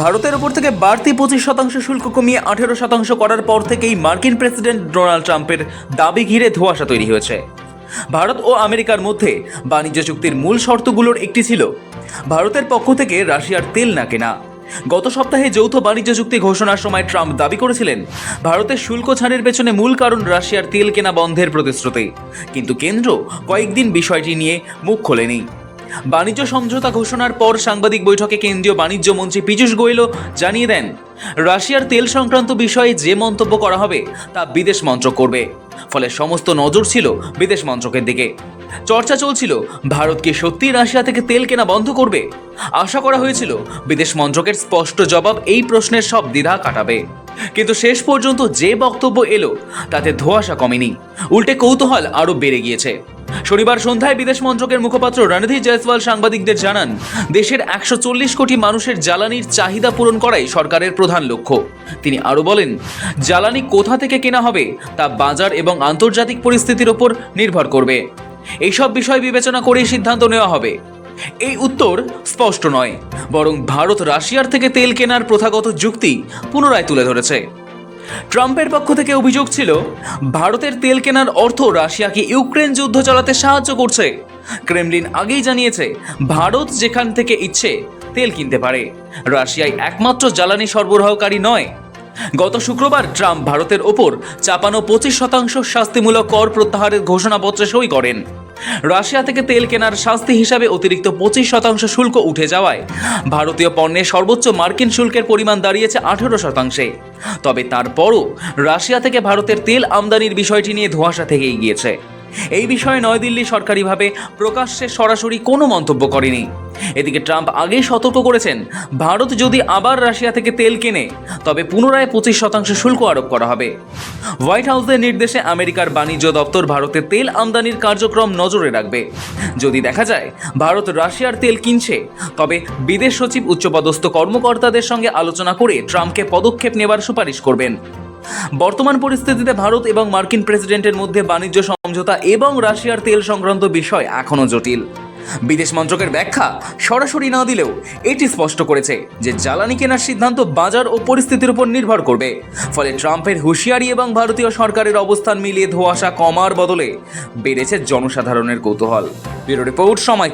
ভারতের ওপর থেকে বাড়তি পঁচিশ শতাংশ শুল্ক কমিয়ে আঠেরো শতাংশ করার পর থেকেই মার্কিন প্রেসিডেন্ট ডোনাল্ড ট্রাম্পের দাবি ঘিরে ধোঁয়াশা তৈরি হয়েছে। ভারত ও আমেরিকার মধ্যে বাণিজ্য চুক্তির মূল শর্তগুলোর একটি ছিল, ভারতের পক্ষ থেকে রাশিয়ার তেল না কেনা। গত সপ্তাহে যৌথ বাণিজ্য চুক্তি ঘোষণার সময় ট্রাম্প দাবি করেছিলেন, ভারতের শুল্ক ছাড়ের পেছনে মূল কারণ রাশিয়ার তেল কেনা বন্ধের প্রতিশ্রুতি। কিন্তু কেন্দ্র কয়েকদিন বিষয়টি নিয়ে মুখ খোলেনি। বাণিজ্য সমঝোতা ঘোষণার পর সাংবাদিক বৈঠকে কেন্দ্রীয় বাণিজ্য মন্ত্রী পীযূষ গোয়েলও জানিয়ে দেন, রাশিয়ার তেল সংক্রান্ত বিষয়ে যে মন্তব্য করা হবে তা বিদেশ মন্ত্রক করবে। ফলে সমস্ত নজর ছিল বিদেশ মন্ত্রকের দিকে। চর্চা চলছিল, ভারত কি সত্যি রাশিয়া থেকে তেল কেনা বন্ধ করবে? আশা করা হয়েছিল বিদেশ মন্ত্রকের স্পষ্ট জবাব এই প্রশ্নের সব দ্বিধা কাটাবে। কিন্তু শেষ পর্যন্ত যে বক্তব্য এলো, তাতে ধোঁয়াশা কমেনি। উল্টে কৌতূহল আরও বেড়ে গিয়েছে। শনিবার সন্ধ্যায় বিদেশ মন্ত্রকের মুখপাত্র রণধীর জয়সওয়াল সাংবাদিকদের জানান, দেশের একশো চল্লিশ কোটি মানুষের জ্বালানির চাহিদা পূরণ করাই সরকারের প্রধান লক্ষ্য। তিনি আরও বলেন, জ্বালানি কোথা থেকে কেনা হবে তা বাজার এবং আন্তর্জাতিক পরিস্থিতির ওপর নির্ভর করবে। এইসব বিষয় বিবেচনা করেই সিদ্ধান্ত নেওয়া হবে। এই উত্তর স্পষ্ট নয়, বরং ভারত রাশিয়ার থেকে তেল কেনার প্রথাগত যুক্তি পুনরায় তুলে ধরেছে। ট্রাম্পের পক্ষ থেকে অভিযোগ ছিল, ভারতের তেল কেনার অর্থ রাশিয়াকে ইউক্রেন যুদ্ধ চালাতে সাহায্য করছে। ক্রেমলিন আগেই জানিয়েছে, ভারত যেখান থেকে ইচ্ছে, তেল কিনতে পারে। রাশিয়ায় একমাত্র জ্বালানি সরবরাহকারী নয়। গত শুক্রবার ট্রাম্প ভারতের ওপর চাপানো পঁচিশ শতাংশ শাস্তিমূলক কর প্রত্যাহারের ঘোষণাপত্রে সই করেন। রাশিয়া থেকে তেল কেনার শাস্তি হিসাবে অতিরিক্ত পঁচিশ শতাংশ শুল্ক উঠে যাওয়ায় ভারতীয় পণ্যের সর্বোচ্চ মার্কিন শুল্কের পরিমাণ দাঁড়িয়েছে আঠেরো শতাংশে। তবে তারপরও রাশিয়া থেকে ভারতের তেল আমদানির বিষয়টি নিয়ে ধোঁয়াশা থেকে গিয়েছে। এই বিষয়ে নয়াদিল্লি সরকারিভাবে প্রকাশ্যে সরাসরি কোনো মন্তব্য করেনি। এদিকে ট্রাম্প আগেই সতর্ক করেছেন, ভারত যদি আবার রাশিয়া থেকে তেল কেনে, তবে পুনরায় পঁচিশ শতাংশ শুল্ক আরোপ করা হবে। হোয়াইট হাউসের নির্দেশে আমেরিকার বাণিজ্য দপ্তর ভারতে তেল আমদানির কার্যক্রম নজরে রাখবে। যদি দেখা যায়, ভারত রাশিয়ার তেল কিনছে, তবে বিদেশ সচিব, উচ্চপদস্থ কর্মকর্তাদের সঙ্গে আলোচনা করে ট্রাম্পকে পদক্ষেপ নেবার সুপারিশ করবেন। বর্তমান পরিস্থিতিতে ভারত এবং মার্কিন প্রেসিডেন্টের মধ্যে বাণিজ্য সমঝোতা এবং রাশিয়ার তেল সংক্রান্ত বিষয় এখনও জটিল। বিদেশ মন্ত্রকের ব্যাখ্যা সরাসরি না দিলেও এটি স্পষ্ট করেছে যে জ্বালানি কেনার সিদ্ধান্ত বাজার ও পরিস্থিতির উপর নির্ভর করবে। ফলে ট্রাম্পের হুঁশিয়ারি এবং ভারতীয় সরকারের অবস্থান মিলিয়ে ধোয়াশা কমার বদলে বেড়েছে জনসাধারণের কৌতূহল। ব্যুরো রিপোর্ট সময়